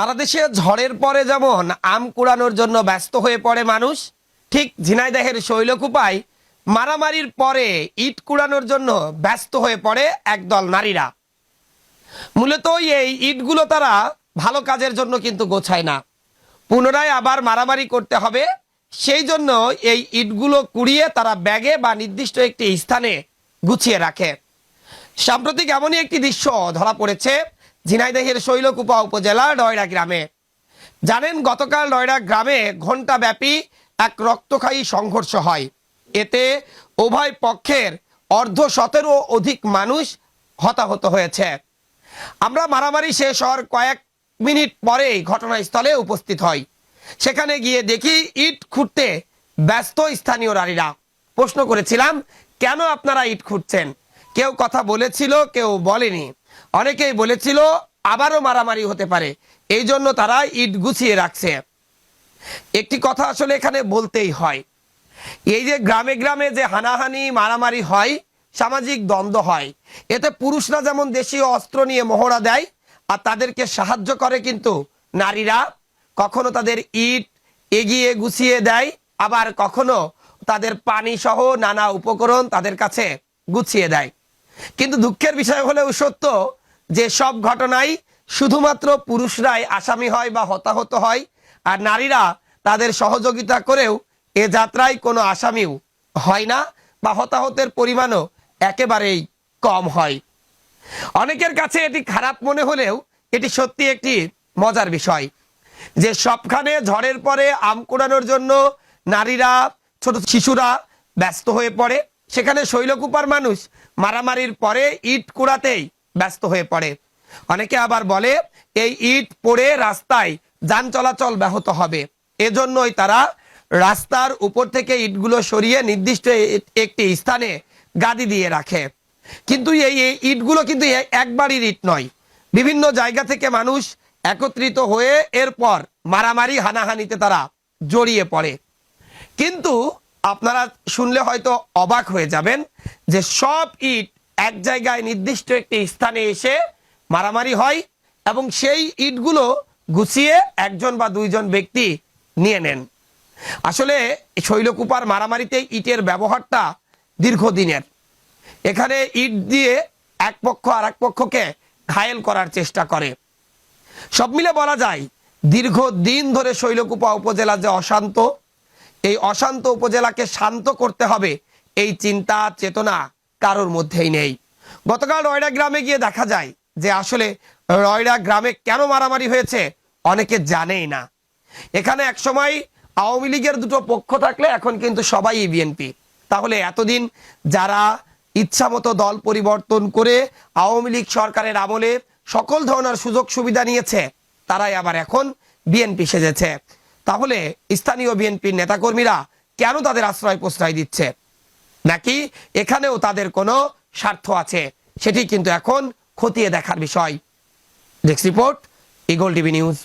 সারা দেশে ঝড়ের পরে যেমন আম কুড়ানোর জন্য ব্যস্ত হয়ে পড়ে মানুষ, ঠিক ঝিনাইদহের শৈলকুপায় মারামারির পরে ইট কুড়ানোর জন্য ব্যস্ত হয়ে পড়ে একদল নারীরা। মূলত এই ইটগুলো তারা ভালো কাজের জন্য কিন্তু গোছায় না। পুনরায় আবার মারামারি করতে হবে, সেই জন্য এই ইটগুলো কুড়িয়ে তারা ব্যাগে বা নির্দিষ্ট একটি স্থানে গুছিয়ে রাখে। সাম্প্রতিক এমনই একটি দৃশ্য ধরা পড়েছে ঝিনাইদহের শৈলকুপা উপজেলা ডয়রা গ্রামে। জানেন, গতকাল ডয়রা গ্রামে ঘণ্টাব্যাপী এক রক্তক্ষয়ী সংঘর্ষ হয়। এতে উভয় পক্ষের অর্ধ শতেরো অধিক মানুষ হতাহত হয়েছে। আমরা মারামারি শেষ হওয়ার কয়েক মিনিট পরেই ঘটনাস্থলে উপস্থিত হই। সেখানে গিয়ে দেখি ইট খুঁড়তে ব্যস্ত স্থানীয় নারীরা। প্রশ্ন করেছিলাম, কেন আপনারা ইট খুঁড়ছেন? কেউ কথা বলেছিল, কেউ বলেনি। অনেকেই বলেছিল আবারও মারামারি হতে পারে। এই জন্য তারা ইট গুছিয়ে রাখছে। একটি কথা আসলে এখানে বলতেই হয়। এই যে গ্রামে গ্রামে যে হানাহানি, মারামারি হয়, সামাজিক দ্বন্দ্ব হয়, এতে পুরুষরা যেমন দেশীয় অস্ত্র নিয়ে মহড়া দেয়, আর তাদেরকে সাহায্য করে কিন্তু নারীরা। কখনো তাদের ইট এগিয়ে গুছিয়ে দেয়, আবার কখনো তাদের পানি সহ নানা উপকরণ তাদের কাছে গুছিয়ে দেয়। কিন্তু দুঃখের বিষয় হলেও সত্য যে সব ঘটনায় শুধুমাত্র পুরুষরাই আসামি হয় বা হতাহত হয়, আর নারীরা তাদের সহযোগিতা করেও এ যাত্রায় কোনো আসামিও হয় না বা হতাহতের পরিমাণও একেবারেই কম হয়। অনেকের কাছে এটি খারাপ মনে হলেও এটি সত্যি একটি মজার বিষয় যে সবখানে ঝড়ের পরে আম কুড়ানোর জন্য নারীরা, ছোট শিশুরা ব্যস্ত হয়ে পড়ে। সেখানে শৈলকুপার মানুষ মারামারির পরে ইট কুড়াতেই ব্যস্ত হয়ে পড়ে। অনেকে আবার বলে, এই ইট পড়ে রাস্তায় যান চলাচল ব্যাহত হবে। এজন্যই তারা রাস্তার উপর থেকে ইটগুলো সরিয়ে নির্দিষ্ট একটি স্থানে গাদি দিয়ে রাখে। কিন্তু এই ইটগুলো কিন্তু একবারই ইট নয়। বিভিন্ন জায়গা থেকে মানুষ একত্রিত হয়ে এরপর মারামারি, হানাহানিতে তারা জড়িয়ে পড়ে। কিন্তু আপনারা শুনলে হয়তো অবাক হয়ে যাবেন যে সব ইট এক জায়গায় নির্দিষ্ট একটি স্থানে এসে মারামারি হয় এবং সেই ইটগুলো গুছিয়ে একজন বা দুইজন ব্যক্তি নিয়ে নেন। আসলে শৈলকুপার মারামারিতে ইটের ব্যবহারটা দীর্ঘদিনের। এখানে ইট দিয়ে এক পক্ষ আর এক পক্ষকে ঘায়েল করার চেষ্টা করে। সব মিলে বলা যায় দীর্ঘ দিন ধরে শৈলকুপা উপজেলা যে অশান্ত এই অশান্ত উপজেলাকে শান্ত করতে হবে, এই চিন্তা চেতনা কারোর মধ্যেই নেই। গতকাল রয়ডা গ্রামে গিয়ে দেখা যায় যে আসলে রয়ডা গ্রামে কেন মারামারি হয়েছে অনেকে জানেই না। এখানে একসময় আওয়ামী লীগের দুটো পক্ষ থাকলে এখন কিন্তু সবাই বিএনপি। তাহলে এতদিন যারা ইচ্ছামতো দল পরিবর্তন করে আওয়ামী লীগ সরকারের আমলে সকল ধরনের সুযোগ সুবিধা নিয়েছে, তারাই আবার এখন বিএনপি সেজেছে। তাহলে স্থানীয় বিএনপির নেতাকর্মীরা কেন তাদের আশ্রয় প্রশ্রয় দিচ্ছে? নাকি এখানেও তাদের কোনো স্বার্থ আছে? সেটি কিন্তু এখন খতিয়ে দেখার বিষয়। Desk report, eagle TV news.